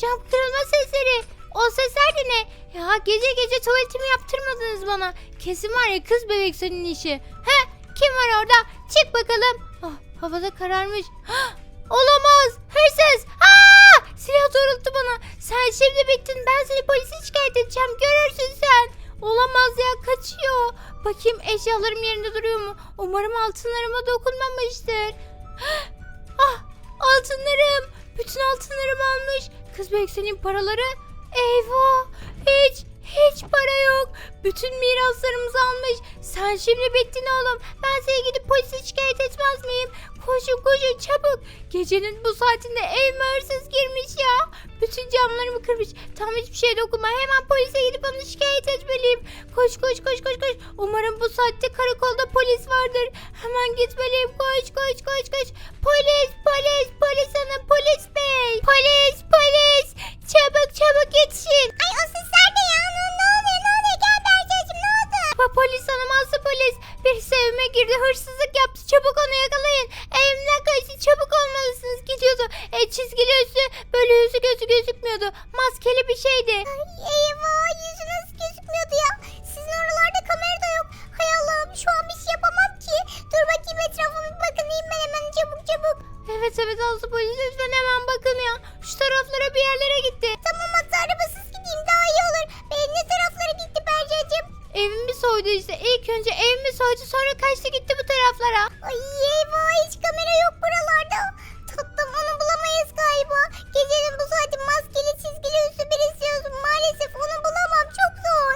cam kırılma sesleri. O sesler de ne? Ya gece gece tuvaletimi yaptırmadınız bana. Kesin var ya kız bebek senin işi. He kim var orada? Çık bakalım. Ah, havada kararmış. Olamaz. Hırsız. Aa! Silah doğrulttu bana. Sen şimdi bittin. Ben seni polise şikayet edeceğim. Görürsün sen. Olamaz ya kaçıyor. Bakayım eşyalarım yerinde duruyor mu? Umarım altınlarıma dokunmamıştır. Ah altınlarım. Bütün altınlarımı almış. Kız bebek senin paraları. Eyvah. Hiç hiç para yok. Bütün miraslarımızı almış. Sen şimdi bittin oğlum. Ben seni gidip polise şikayet etmez miyim? Koşun koşun çabuk. Gecenin bu saatinde evime hırsız girmiş ya. Bütün camlarımı kırmış. Tam hiçbir şeye dokunma. Hemen polise gidip onu şikayet etmeliyim. Koş koş koş koş koş. Umarım bu saatte karakolda polis vardır. Hemen gitmeliyim. Koş koş koş koş. Polis polis polis hanım polis bey. Polis polis. Çabuk çabuk yetişin. Ay o sesler de ya. Ne, ne oluyor ne oluyor? Gel Bercacığım ne oldu? Ba polis hanım aslı polis. Birisi evime girdi hırsızlık yaptı. Çabuk onu yakalayın. Evimden kaçtı. Çabuk olmalısınız. Gidiyordu. E, çizgili üstü böyle yüzü gözü gözükmüyordu. Maskeli bir şeydi. eyvah yüzü nasıl gözükmüyordu ya? Sizin oralarda kamera da yok. Hay Allah'ım şu an bir şey yapamam ki. Dur bakayım etrafıma bir bakınayım ben hemen çabuk çabuk. Evet evet Aslı polis lütfen hemen bakın ya. Şu taraflara bir yerlere gitti. Tamam hatta arabasız gideyim daha iyi olur. Ben ne taraflara gitti Bercacığım? Evimi soydu işte. İlk önce evimi soydu sonra kaçtı gitti bu taraflara. Ay eyvah hiç kamera yok buralarda. Onu bulamayız galiba. Gecenin bu saati maskeli çizgili üstü bir istiyorsun. Maalesef onu bulamam çok zor.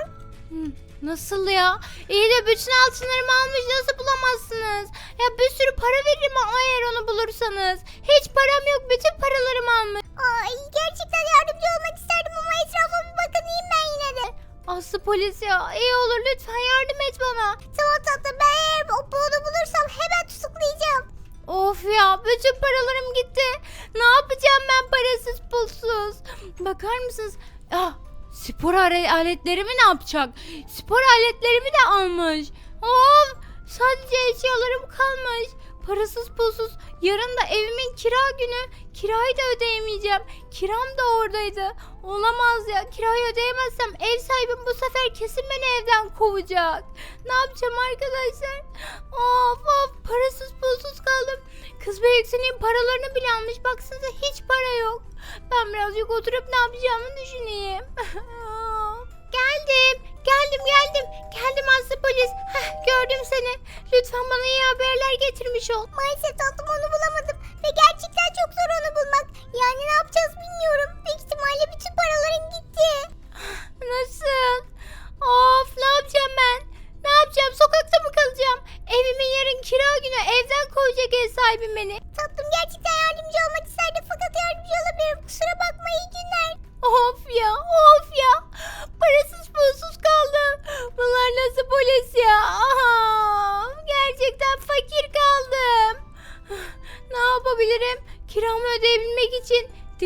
Nasıl ya? İyi de bütün altınlarımı almış nasıl bulamazsınız? Ya bir sürü para veririm ama eğer onu bulursanız. Hiç param yok bütün paralarımı almış. Ay gerçekten yardımcı olmak isterdim ama etrafa bir bakınayım ben yine de. Aslı polis ya iyi olur lütfen yardım et bana. Tamam tatlım ben eğer o bunu bulursam hemen tutuklayacağım. Of ya bütün paralarım gitti. Ne yapacağım ben parasız pulsuz? Bakar mısınız? Ah spor ale- aletlerimi ne yapacak? Spor aletlerimi de almış. Of sadece eşyalarım kalmış. Parasız pulsuz. Yarın da evimin kira günü. Kirayı da ödeyemeyeceğim. Kiram da oradaydı. Olamaz ya. Kirayı ödeyemezsem ev sahibim bu sefer kesin beni evden kovacak. Ne yapacağım arkadaşlar? Of of parasız pulsuz kaldım. Kız Beyeksin'in paralarını bile almış. Baksanıza hiç para yok. Ben birazcık oturup ne yapacağımı düşüneyim. geldim. Geldim geldim. Geldim Aslı polis. Heh, gördüm seni. Lütfen bana iyi haberler getirmiş ol. Maalesef tatlım onu bulamadım. Ve gerçekten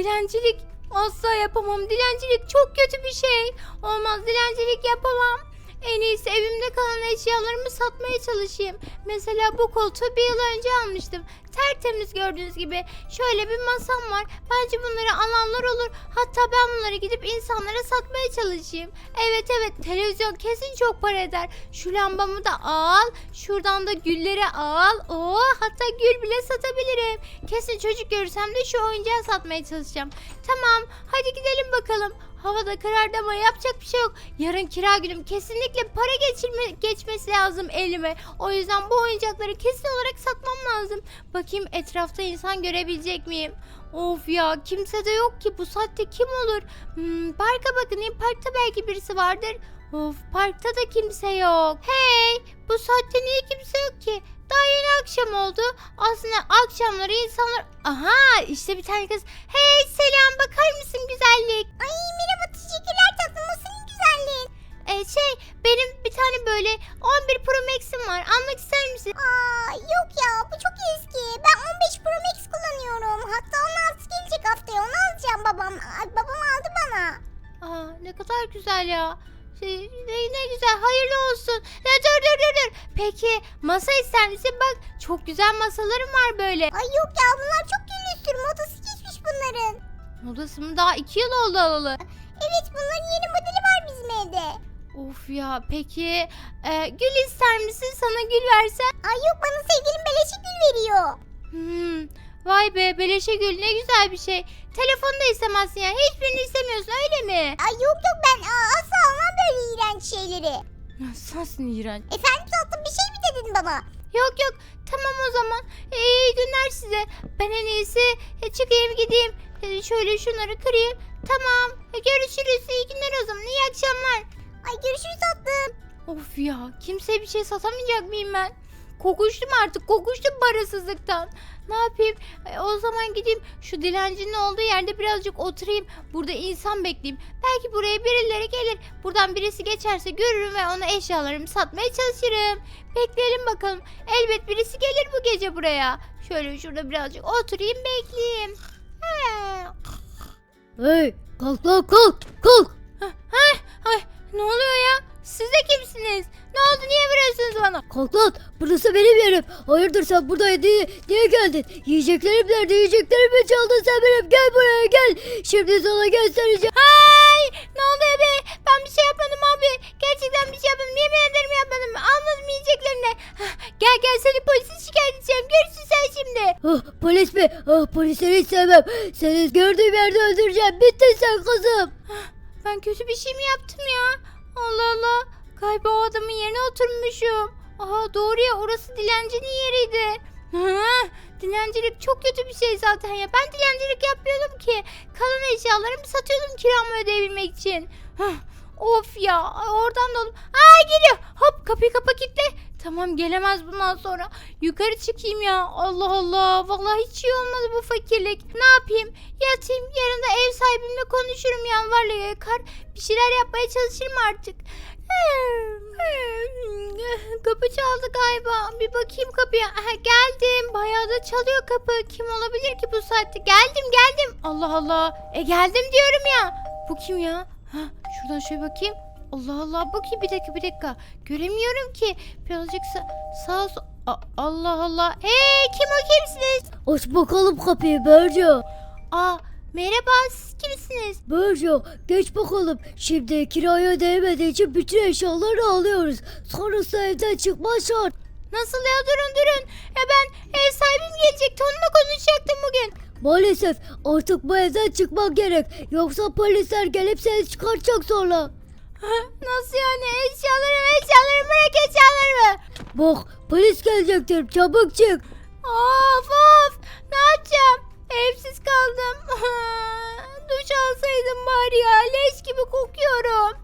dilencilik asla yapamam. Dilencilik çok kötü bir şey. Olmaz dilencilik yapamam. En iyisi evimde kalan eşyalarımı satmaya çalışayım. Mesela bu koltuğu bir yıl önce almıştım. Tertemiz gördüğünüz gibi. Şöyle bir masam var. Bence bunları alanlar olur. Hatta ben bunları gidip insanlara satmaya çalışayım. Evet evet televizyon kesin çok para eder. Şu lambamı da al. Şuradan da gülleri al. Oo, hatta gül bile satabilirim. Kesin çocuk görürsem de şu oyuncağı satmaya çalışacağım. Tamam hadi gidelim bakalım. Havada karardı ama yapacak bir şey yok. Yarın kira günüm kesinlikle para geçirme, geçmesi lazım elime. O yüzden bu oyuncakları kesin olarak satmam lazım. Bakayım etrafta insan görebilecek miyim? Of ya kimse de yok ki bu saatte kim olur? Hmm, parka bakınayım parkta belki birisi vardır. Of parkta da kimse yok. Hey bu saatte niye kimse yok ki? Daha yeni akşam oldu. Aslında akşamları insanlar... Aha işte bir tane kız. Hey selam bakar mısın güzellik? Ay merhaba Ee, şey benim bir tane böyle 11 Pro Max'im var. Almak ister misin? Aa yok ya bu çok eski. Ben 15 Pro Max kullanıyorum. Hatta 16 gelecek haftaya onu alacağım babam. Babam aldı bana. Aa ne kadar güzel ya. Şey, ne, ne güzel hayırlı olsun. Ya, dur dur dur dur. Peki masa ister misin? Bak çok güzel masalarım var böyle. Ay yok ya bunlar çok güllüstür. Modası geçmiş bunların. Modası mı? Daha iki yıl oldu alalı. Evet bunların yeni modeli var bizim evde. Of ya peki e, gül ister misin sana gül versem? Ay yok bana sevgilim beleşik gül veriyor. Hmm, vay be beleşe gül ne güzel bir şey. Telefonu da istemezsin yani hiçbirini istemiyorsun öyle mi? Ay yok yok ben aa, asla almam böyle iğrenç şeyleri. Sensin iğrenç. Efendim tatlım bir şey mi dedin bana? Yok yok tamam o zaman E, iyi günler size. Ben en iyisi e, çıkayım gideyim. E, şöyle şunları kırayım. Tamam E, görüşürüz iyi günler o zaman iyi akşamlar. Ay görüşürüz tatlım. Of ya kimseye bir şey satamayacak mıyım ben? Kokuştum artık kokuştum parasızlıktan. Ne yapayım? E, o zaman gideyim şu dilencinin olduğu yerde birazcık oturayım. Burada insan bekleyeyim. Belki buraya birileri gelir. Buradan birisi geçerse görürüm ve ona eşyalarımı satmaya çalışırım. Bekleyelim bakalım. Elbet birisi gelir bu gece buraya. Şöyle şurada birazcık oturayım bekleyeyim. He. Hey kalk lan kalk kalk. Ay ne oluyor ya? Siz de kimsiniz? Ne oldu niye vuruyorsunuz bana? Kalk lan burası benim yerim. Hayırdır sen burada niye, niye geldin? Yiyeceklerim nerede yiyeceklerimi çaldın sen benim gel buraya gel. Şimdi sana göstereceğim. Hay! Ne oluyor be? Ben bir şey yapmadım abi. Gerçekten bir şey yapmadım. Yemin ederim yapmadım. Almadım yiyeceklerini. Gel gel seni polise şikayet edeceğim. Görürsün sen şimdi. Ah, polis mi? Ah, polisleri hiç sevmem. Seni gördüğüm yerde öldüreceğim. Bittin sen kızım. Ben kötü bir şey mi yaptım ya? Allah Allah. Galiba o adamın yerine oturmuşum. Aha doğru ya orası dilencinin yeriydi. Dilencilik çok kötü bir şey zaten ya. Ben dilencilik yapmıyordum ki. Kalan eşyalarımı satıyordum kiramı ödeyebilmek için. Hah, of ya oradan da Aa geliyor. Hop kapıyı kapa kitle. Tamam gelemez bundan sonra. Yukarı çıkayım ya. Allah Allah. Vallahi hiç iyi olmadı bu fakirlik. Ne yapayım? Yatayım. Yarın da ev sahibimle konuşurum yalvarla yakar. Bir şeyler yapmaya çalışırım artık. Kapı çaldı galiba. Bir bakayım kapıya. Aha, geldim. Bayağı da çalıyor kapı. Kim olabilir ki bu saatte? Geldim geldim. Allah Allah. E geldim diyorum ya. Bu kim ya? Ha, şuradan şöyle bakayım. Allah Allah bakayım bir dakika bir dakika. Göremiyorum ki. Birazcık sa sağ so- A- Allah Allah. Hey kim o kimsiniz? Aç bakalım kapıyı Berca. Aa merhaba siz kimsiniz? Berca geç bakalım. Şimdi kiraya ödeyemediği için bütün eşyaları alıyoruz. Sonrası evden çıkma şart. Nasıl ya durun durun. Ya ben ev sahibim gelecekti onunla konuşacaktım bugün. Maalesef artık bu evden çıkmak gerek. Yoksa polisler gelip seni çıkartacak. Ha, Nasıl yani eşyalarımı eşyalarımı bırak eşyalarımı. Bak polis gelecektir çabuk çık. Of of ne yapacağım? Evsiz kaldım. Duş alsaydım bari ya leş gibi kokuyorum.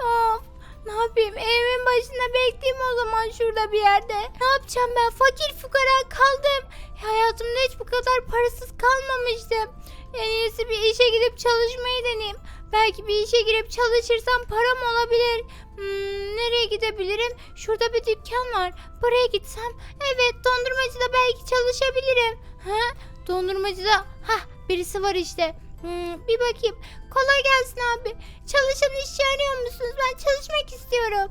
Of ne yapayım evimin başında bekleyeyim o zaman şurada bir yerde. Ne yapacağım ben fakir fukara kaldım. Hayatımda hiç bu kadar parasız kalmamıştım. En iyisi bir işe gidip çalışmayı deneyeyim. Belki bir işe girip çalışırsam param olabilir. Hmm, nereye gidebilirim? Şurada bir dükkan var. Buraya gitsem evet dondurmacıda belki çalışabilirim. Ha? Dondurmacıda ha birisi var işte. Hmm, bir bakayım. Kolay gelsin abi. Çalışan işçi arıyor musunuz? Ben çalışmak istiyorum.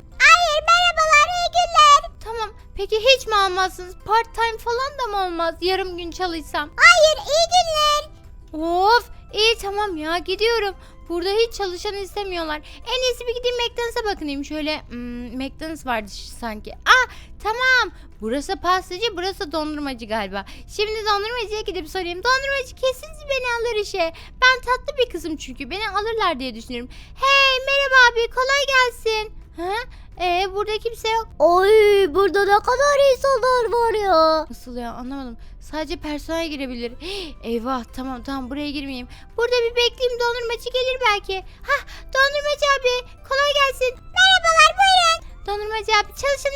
Peki hiç mi almazsınız? Part time falan da mı olmaz? Yarım gün çalışsam. Hayır iyi günler. Of iyi tamam ya gidiyorum. Burada hiç çalışan istemiyorlar. En iyisi bir gideyim McDonald's'a bakınayım. Şöyle hmm, McDonald's vardı sanki. Ah tamam. Burası pastacı burası dondurmacı galiba. Şimdi dondurmacıya gidip sorayım. Dondurmacı kesin beni alır işe. Ben tatlı bir kızım çünkü. Beni alırlar diye düşünüyorum. Hey merhaba abi kolay gelsin. Ha? Ee, burada kimse yok. Ay burada ne kadar insanlar var ya. Nasıl ya anlamadım. Sadece personel girebilir. Eyvah tamam tamam buraya girmeyeyim. Burada bir bekleyeyim dondurmacı gelir belki. Hah dondurmacı abi kolay gelsin. Merhabalar buyurun. Dondurmacı abi çalışan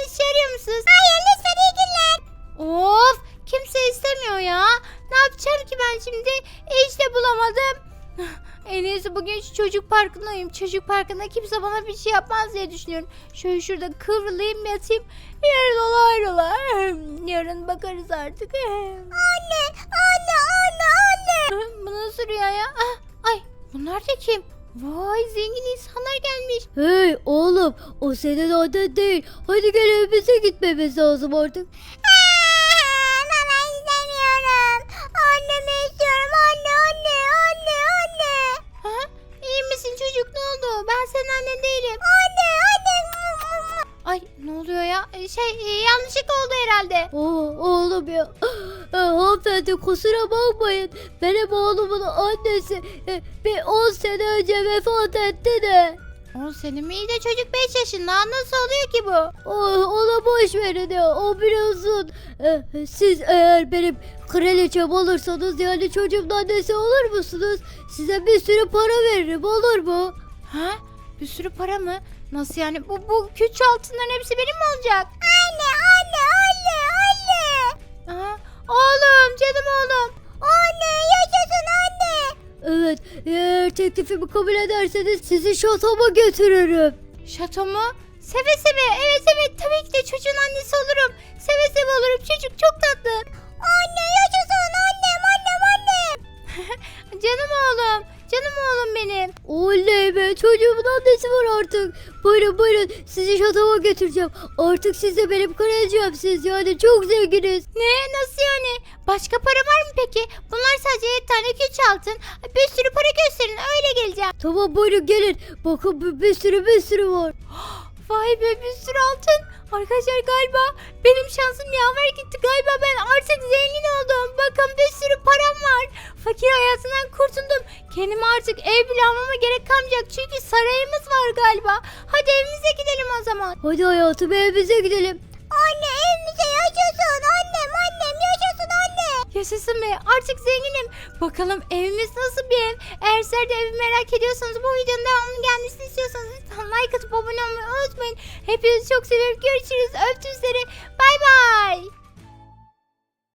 şu çocuk parkında kimse bana bir şey yapmaz diye düşünüyorum. Şöyle şurada kıvrılayım yatayım. Yarın ola hayrola. Yarın bakarız artık. Anne anne anne anne. Bu nasıl rüya ya? Ah, ay bunlar da kim? Vay zengin insanlar gelmiş. Hey oğlum o senin annen değil. Hadi gel evimize gitmemiz lazım artık. misin çocuk ne oldu? Ben senin annen değilim. Anne anne. Ay ne oluyor ya? Ee, şey e, yanlışlık oldu herhalde. Oo, oğlum ya. Ee, hanımefendi kusura bakmayın. Benim oğlumun annesi e, bir 10 sene önce vefat etti de. 10 sene mi? De çocuk 5 yaşında. Nasıl oluyor ki bu? Oh, ona boş verin ya. O biraz uzun. Siz eğer benim kraliçem olursanız yani çocuğumun annesi olur musunuz? Size bir sürü para veririm olur mu? Ha? Bir sürü para mı? Nasıl yani? Bu, bu küçük altınların hepsi benim mi olacak? Anne anne anne anne. Aha. Oğlum canım oğlum. Anne yaşasın anne. Evet eğer teklifimi kabul ederseniz sizi şatoma götürürüm. Şato mu? Seve seve. Evet evet tabii ki de çocuğun annesi olurum. Seve seve olurum. Çocuk çok tatlı. Anne yaşasın annem annem annem. Canım oğlum. Canım oğlum benim. Oley be çocuğumun annesi var artık. Buyurun buyurun sizi şatoma götüreceğim. Artık siz de benim kraliçemsiniz yani çok zenginiz. Ne? Nasıl yani? Başka para var mı peki? Bunlar sadece 7 tane küçük altın. Bir sürü para gösterin öyle geleceğim. Tamam buyurun gelin. Bakın bir, bir sürü bir sürü var. Vay be bir sürü altın. Arkadaşlar galiba benim şansım yaver gitti. Galiba ben artık zengin oldum. Bakın bir sürü param var. Fakir hayatından kurtuldum. Kendime artık ev bile almama gerek kalmayacak. Çünkü sarayımız var galiba. Hadi evimize gidelim o zaman. Hadi hayatım evimize gidelim. Anne evimize yaşasın annem annem yaşasın anne. Yaşasın be artık zenginim. Bakalım evimiz nasıl bir ev? Eğer sizler de evi merak ediyorsanız bu videonun devamının gelmesini istiyorsanız lütfen like atıp abone olmayı unutmayın. Hepinizi çok seviyorum. Görüşürüz. Öptüm sizleri. Bay bay.